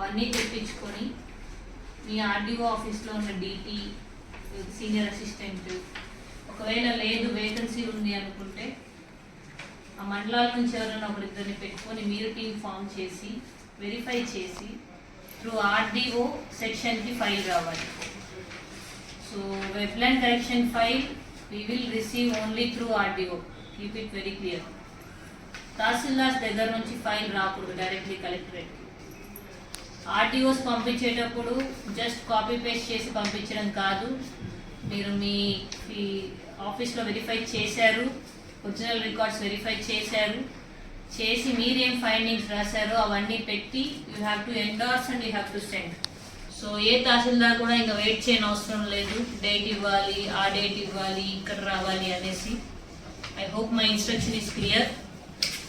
అవన్నీ తెప్పించుకొని మీ ఆర్డీఓ ఆఫీస్లో ఉన్న డీటీ సీనియర్ అసిస్టెంట్ ఒకవేళ లేదు వేకెన్సీ ఉంది అనుకుంటే ఆ మండలాల నుంచి ఎవరైనా ఒకరిద్దరిని పెట్టుకొని మీరు టీం ఫామ్ చేసి వెరిఫై చేసి త్రూ ఆర్డీఓ సెక్షన్కి ఫైల్ రావాలి. So webland correction file we will receive only through RDO. Keep it very clear tahsildars దగ్గర నుంచి ఫైల్ రాకూడదు డైరెక్ట్లీ కలెక్టరేట్కి ఆర్టీఓస్ పంపించేటప్పుడు జస్ట్ కాపీ పేస్ట్ చేసి పంపించడం కాదు. మీరు మీ ఆఫీస్లో వెరిఫై చేశారు. ఒరిజినల్ రికార్డ్స్ వెరిఫై చేశారు. చేసి మీరేం ఫైండింగ్స్ రాశారో అవన్నీ పెట్టి you have to endorse and you have to send so a tahsildar కూడా ఇంకా వెయిట్ చేయని అవసరం లేదు. డేట్ ఇవ్వాలి ఆ డేట్ ఇవ్వాలి ఇక్కడ రావాలి అనేసి. I hope my instruction is clear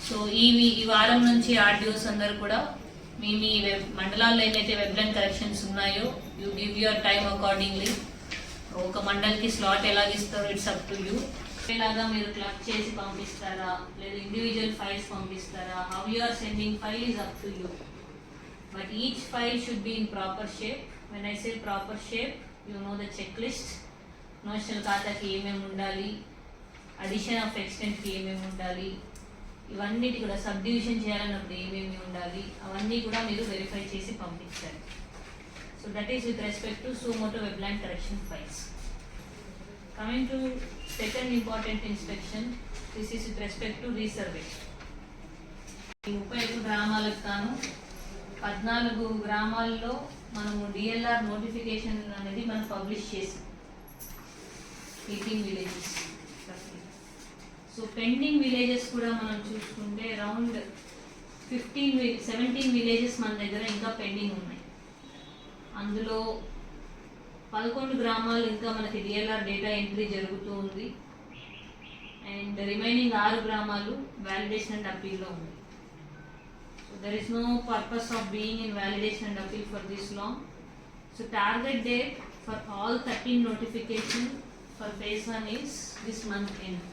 so ఈ ఈ వారం నుంచి ఆర్డిఓస్ అందరు కూడా మీ మీ వెబ్ మండలాల్లో ఏదైతే వెబ్లైన్ కరెక్షన్స్ ఉన్నాయో you give your time accordingly ఒక మండల్కి స్లాట్ ఎలా ఇస్తారో ఇట్స్ అప్ టు యూ ఇలాగా మీరు క్లబ్ చేసి పంపిస్తారా లేదా ఇండివిజువల్ ఫైల్స్ పంపిస్తారా how you are sending file is up to you but each file should be in proper shape when I say proper shape you know the checklist notional ఖాతాకి ఏమేమి ఉండాలి? Addition of ఎక్స్టెంట్కి ఏమేమి ఉండాలి? ఇవన్నిటి కూడా sub division చేయాలన్నప్పుడు ఏమేమి ఉండాలి అవన్నీ కూడా మీరు వెరిఫై చేసి పంపించాలి. So that is with respect to suo motu webland correction files coming to second important inspection this is with respect to resurvey ఈ ముప్పై ఐదు గ్రామాలకు తాను పద్నాలుగు గ్రామాల్లో మనము డిఎల్ఆర్ నోటిఫికేషన్ అనేది మనం పబ్లిష్ చేసాం. Eighteen villages so pending villages కూడా మనం చూసుకుంటే అరౌండ్ ఫిఫ్టీన్ సెవెంటీన్ విలేజెస్ మన దగ్గర ఇంకా పెండింగ్ ఉన్నాయి. అందులో పదకొండు గ్రామాలు ఇంకా మనకి డిఎల్ఆర్ డేటా ఎంట్రీ జరుగుతూ ఉంది. అండ్ రిమైనింగ్ ఆరు గ్రామాలు వ్యాలిడేషన్ అండ్ అప్పీల్లో ఉంది so there is no purpose of being in validation and appeal for this long so target date for all thirteen notification for phase one is this month end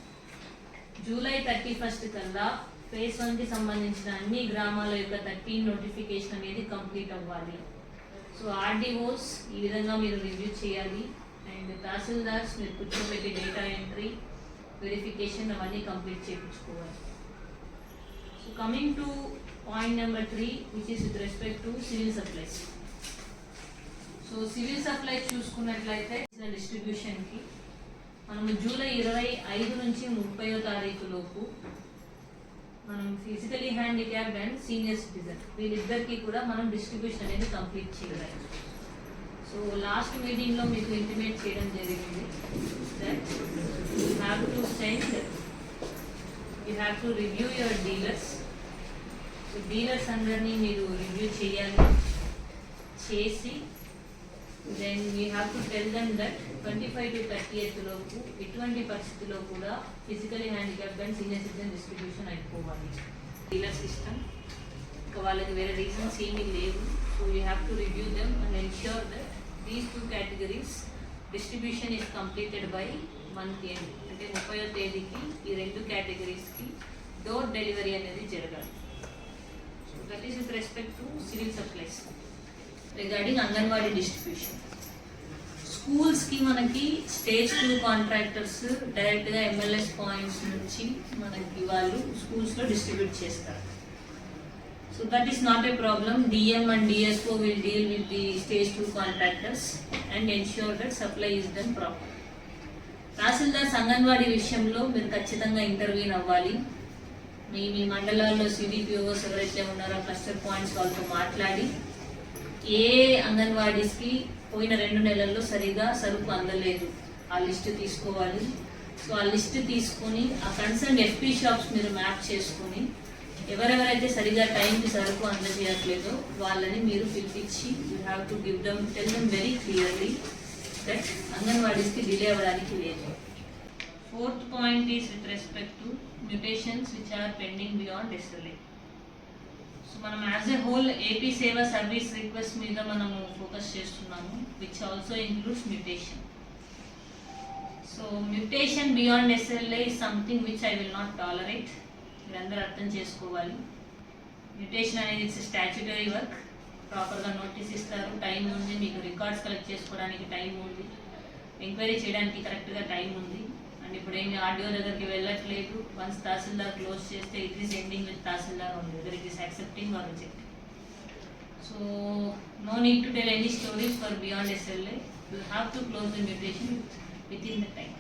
July thirty first కల్లా phase వన్కి సంబంధించిన అన్ని గ్రామాల యొక్క thirteen notification అనేది complete అవ్వాలి. So RDOs ఈ విధంగా మీరు రివ్యూ చేయాలి. అండ్ తహసీల్దార్స్ మీరు కూర్చోబెట్టి డేటా ఎంట్రీ వెరిఫికేషన్ అవన్నీ కంప్లీట్ చేయించుకోవాలి. So coming to point number three which is with respect to civil supplies so civil supplies చూసుకున్నట్లయితే డిస్ట్రిబ్యూషన్కి మనము జూలై ఇరవై ఐదు నుంచి ముప్పయో తారీఖు లోపు మనం physically handicap and senior citizen వీళ్ళిద్దరికి కూడా మనం డిస్ట్రిబ్యూషన్ అనేది కంప్లీట్ చేయాలి. సో లాస్ట్ మీటింగ్లో మీకు ఇంటిమేట్ చేయడం జరిగింది. That you have to send you have to review your dealers so dealers అందరినీ మీరు రివ్యూ చేయాలి. చేసి then we have to tell them that twenty five to thirty eighth లోపు ఎటువంటి పరిస్థితిలో కూడా physically handicap and senior citizen distribution అయిపోవాలి. Dealer system ఇంకా వాళ్ళకి వేరే రీజన్స్ ఏమీ లేవు. So you have to review them and ensure that these two categories distribution is completed by month end అంటే ముప్పయో తేదీకి ఈ రెండు కేటగిరీస్కి డోర్ డెలివరీ అనేది జరగాలి. So that is with respect to civil supplies regarding anganwadi distribution స్కూల్స్కి మనకి stage two contractors డైరెక్ట్గా ఎంఎల్ఎస్ పాయింట్స్ నుంచి మనకి వాళ్ళు స్కూల్స్లో డిస్ట్రిబ్యూట్ చేస్తారు. So that is not a problem DM and DSO will deal with the stage two contractors and ensure that supply is done proper tahsildar anganwadi విషయంలో మీరు ఖచ్చితంగా intervene అవ్వాలి. మీ మీ మండలాల్లో సిడిపిఓస్ ఎవరైతే ఉన్నారో క్లస్టర్ పాయింట్స్ వాళ్ళతో మాట్లాడి ఏ అంగన్వాడీస్కి పోయిన రెండు నెలల్లో సరిగా సరుకు అందలేదు. ఆ లిస్ట్ తీసుకోవాలి. సో ఆ లిస్ట్ తీసుకొని ఆ కన్సర్న్ ఎఫ్పీ షాప్స్ మీరు మ్యాప్ చేసుకొని ఎవరెవరైతే సరిగా టైంకి సరుకు అందజేయట్లేదో వాళ్ళని మీరు పిలిపించి you have to give them tell them very clearly that అంగన్వాడీస్కి delay అవ్వడానికి లేదు. Fourth point is with respect to mutations which are pending beyond SLA so మనం as a whole AP Seva service request మీద మనము focus చేస్తున్నాము which also includes mutation so mutation beyond SLA is something which I will not tolerate మీరందరూ అర్థం చేసుకోవాలి. Mutation అనేది it's statutory work ప్రాపర్గా notice ఇస్తారు. టైం ఉంది. మీకు రికార్డ్స్ కలెక్ట్ చేసుకోవడానికి టైం ఉంది. ఎంక్వైరీ చేయడానికి కరెక్ట్గా టైం ఉంది. అండ్ ఇప్పుడు ఏమి ఆర్డీఓ దగ్గరికి వెళ్ళట్లేదు. వన్స్ తహసీల్దార్ క్లోజ్ చేస్తే it is ending with tahsildar ఉంది whether it is accepting or reject so no need to tell any stories for beyond SLA you have to close the mutation with in the time